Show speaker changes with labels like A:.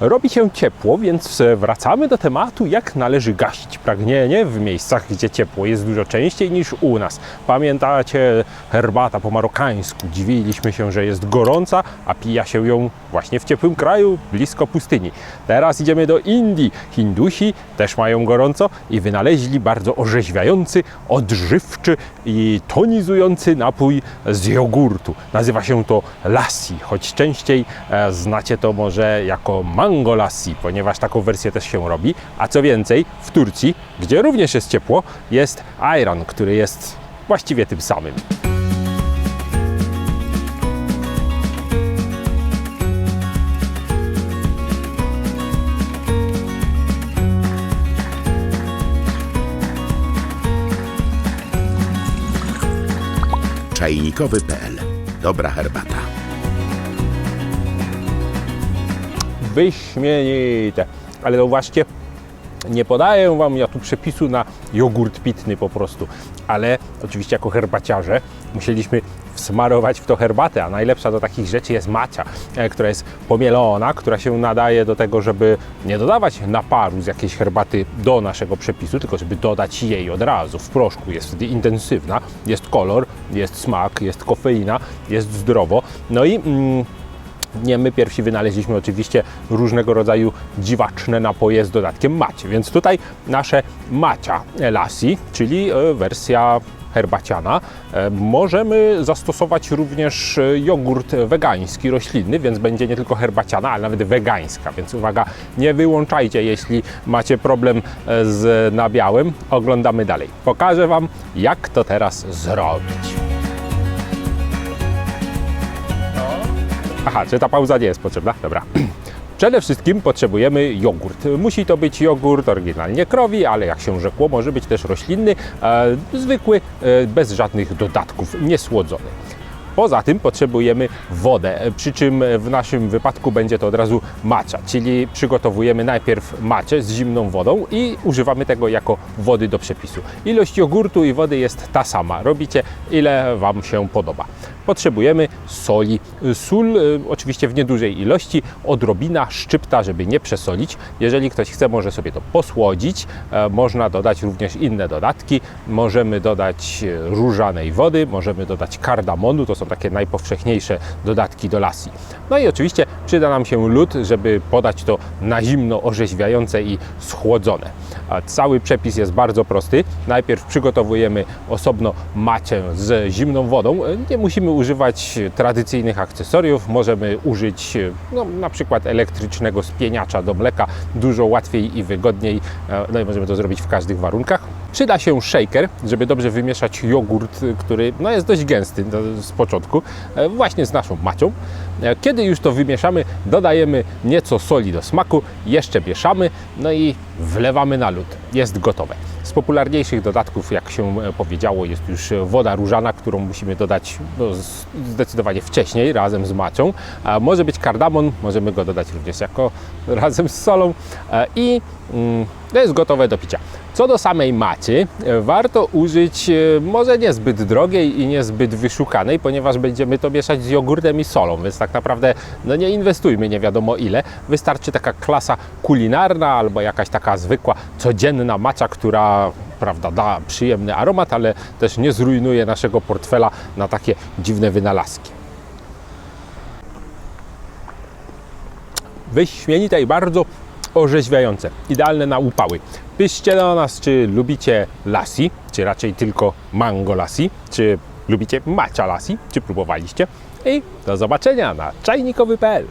A: robi się ciepło, więc wracamy do tematu, jak należy gasić pragnienie w miejscach, gdzie ciepło jest dużo częściej niż u nas. Pamiętacie herbata po marokańsku? Dziwiliśmy się, że jest gorąca, a pija się ją właśnie w ciepłym kraju, blisko pustyni. Teraz idziemy do Indii. Hindusi też mają gorąco i wynaleźli bardzo orzeźwiający, odżywczy i tonizujący napój z jogurtu. Nazywa się to lassi, choć częściej e, znacie to może jako mango lassi, ponieważ taką wersję też się robi. A co więcej, w Turcji, gdzie również jest ciepło, jest ayran, który jest właściwie tym samym.
B: Czajnikowy.pl. Dobra herbata.
A: Wyśmienite. Ale zauważcie, nie podaję Wam ja tu przepisu na jogurt pitny po prostu, ale oczywiście jako herbaciarze musieliśmy wsmarować w to herbatę, a najlepsza do takich rzeczy jest macia, e, która jest pomielona, która się nadaje do tego, żeby nie dodawać naparu z jakiejś herbaty do naszego przepisu, tylko żeby dodać jej od razu w proszku. Jest wtedy intensywna, jest kolor, jest smak, jest kofeina, jest zdrowo. No i mm, nie my pierwsi wynaleźliśmy oczywiście różnego rodzaju dziwaczne napoje z dodatkiem macie, więc tutaj nasze macia lassi, czyli e, wersja herbaciana. E, Możemy zastosować również e, jogurt wegański, roślinny, więc będzie nie tylko herbaciana, ale nawet wegańska, więc uwaga, nie wyłączajcie, jeśli macie problem z nabiałem. Oglądamy dalej. Pokażę Wam, jak to teraz zrobić. Aha, czy ta pauza nie jest potrzebna? Dobra. Przede wszystkim potrzebujemy jogurt. Musi to być jogurt oryginalnie krowi, ale jak się rzekło, może być też roślinny, e, zwykły, e, bez żadnych dodatków, niesłodzony. Poza tym potrzebujemy wodę, e, przy czym w naszym wypadku będzie to od razu macza, czyli przygotowujemy najpierw maczę z zimną wodą i używamy tego jako wody do przepisu. Ilość jogurtu i wody jest ta sama, robicie ile Wam się podoba. Potrzebujemy soli. Sól y, oczywiście w niedużej ilości, odrobina szczypta, żeby nie przesolić. Jeżeli ktoś chce, może sobie to posłodzić. E, Można dodać również inne dodatki. Możemy dodać e, różanej wody, możemy dodać kardamonu, to są takie najpowszechniejsze dodatki do lassi. No i oczywiście przyda nam się lód, żeby podać to na zimno, orzeźwiające i schłodzone. Cały przepis jest bardzo prosty. Najpierw przygotowujemy osobno macię z zimną wodą. Nie musimy używać tradycyjnych akcesoriów. Możemy użyć no, na przykład elektrycznego spieniacza do mleka. Dużo łatwiej i wygodniej. E, No i możemy to zrobić w każdych warunkach. Przyda się shaker, żeby dobrze wymieszać jogurt, który no, jest dość gęsty no, z początku, e, właśnie z naszą macią. E, Kiedy już to wymieszamy, dodajemy nieco soli do smaku, jeszcze mieszamy, no i wlewamy na lód. Jest gotowe. Z popularniejszych dodatków, jak się e, powiedziało, jest już woda różana, którą musimy dodać no, zdecydowanie wcześniej, razem z macią. A może być kardamon, możemy go dodać również jako razem z solą e, i mm, to jest gotowe do picia. Co do samej macy, e, warto użyć e, może niezbyt drogiej i niezbyt wyszukanej, ponieważ będziemy to mieszać z jogurtem i solą, więc tak naprawdę no nie inwestujmy nie wiadomo ile. Wystarczy taka klasa kulinarna albo jakaś taka zwykła, codzienna macza, która prawda, da przyjemny aromat, ale też nie zrujnuje naszego portfela na takie dziwne wynalazki. wyśmienite i bardzo orzeźwiające. Idealne na upały. Piszcie do nas, czy lubicie lassi, czy raczej tylko mango lassi, czy lubicie macia lassi, czy próbowaliście. I do zobaczenia na czajnikowy.pl.